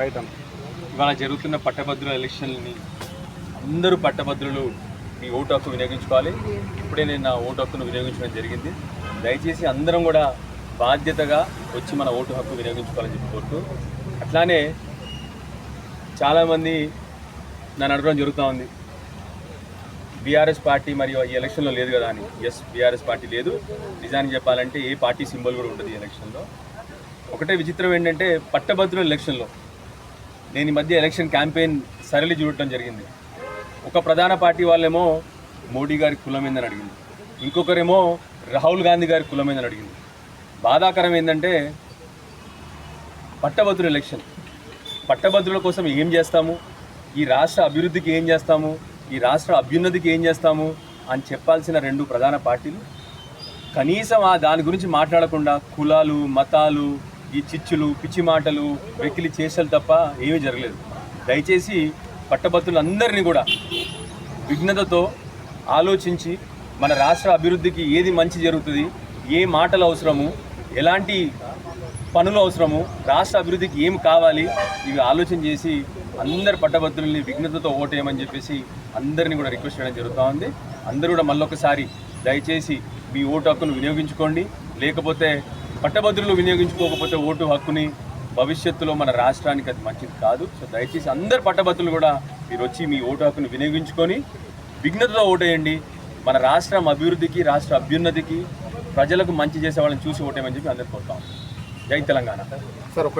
Right ఇవాళ జరుగుతున్న పట్టభద్రుల ఎలక్షన్ని అందరూ పట్టభద్రులు ఈ ఓటు హక్కు వినియోగించుకోవాలి. ఇప్పుడే నేను నా ఓటు హక్కును వినియోగించడం జరిగింది. దయచేసి అందరం కూడా బాధ్యతగా వచ్చి మన ఓటు హక్కు వినియోగించుకోవాలని చెప్పి కోరుతూ అట్లానే చాలామంది నన్ను అడగడం జరుగుతూ ఉంది. బీఆర్ఎస్ పార్టీ మరియు ఈ ఎలక్షన్లో లేదు కదా అని. ఎస్ బీఆర్ఎస్ పార్టీ లేదు. నిజానికి చెప్పాలంటే ఏ పార్టీ సింబల్ కూడా ఉండదు ఈ ఎలక్షన్లో. ఒకటే విచిత్రం ఏంటంటే పట్టభద్రుల ఎలక్షన్లో నేను ఈ మధ్య ఎలక్షన్ క్యాంపెయిన్ సరళి చూడటం జరిగింది. ఒక ప్రధాన పార్టీ వాళ్ళేమో మోడీ గారి కులం ఏందని అడిగింది. ఇంకొకరేమో రాహుల్ గాంధీ గారి కులం ఏందని అడిగింది. బాధాకరం ఏంటంటే పట్టభద్రుల ఎలక్షన్. పట్టభద్రుల కోసం ఏం చేస్తాము? ఈ రాష్ట్ర అభివృద్ధికి ఏం చేస్తాము? ఈ రాష్ట్ర అభ్యున్నతికి ఏం చేస్తాము? అని చెప్పాల్సిన రెండు ప్రధాన పార్టీలు. కనీసం ఆ దాని గురించి మాట్లాడకుండా కులాలు మతాలు ఈ చిచ్చులు పిచ్చి మాటలు వెకిలి చేసలు తప్ప ఏమీ జరగలేదు. దయచేసి పట్టభద్రులందరినీ కూడా విఘ్నతతో ఆలోచించి మన రాష్ట్ర అభివృద్ధికి ఏది మంచి జరుగుతుంది ఏ మాటలు అవసరము ఎలాంటి పనులు అవసరము రాష్ట్ర అభివృద్ధికి ఏం కావాలి ఇవి ఆలోచన చేసి అందరు పట్టభద్రుల్ని విఘ్నతతో ఓటేయమని చెప్పేసి అందరినీ కూడా రిక్వెస్ట్ చేయడం జరుగుతూ ఉంది. అందరూ కూడా మళ్ళొకసారి దయచేసి మీ ఓటు హక్కును వినియోగించుకోండి. లేకపోతే పట్టభద్రులు వినియోగించుకోకపోతే ఓటు హక్కుని భవిష్యత్తులో మన రాష్ట్రానికి అది మంచిది కాదు. సో దయచేసి అందరు పట్టభద్రులు కూడా మీరు వచ్చి మీ ఓటు హక్కును వినియోగించుకొని విఘ్నతతో ఓటేయండి. మన రాష్ట్రం అభివృద్ధికి రాష్ట్ర అభ్యున్నతికి ప్రజలకు మంచి చేసే వాళ్ళని చూసి ఓటేయమని చెప్పి అందరు కోరుతాం జై తెలంగాణ. సార్ ఒక్క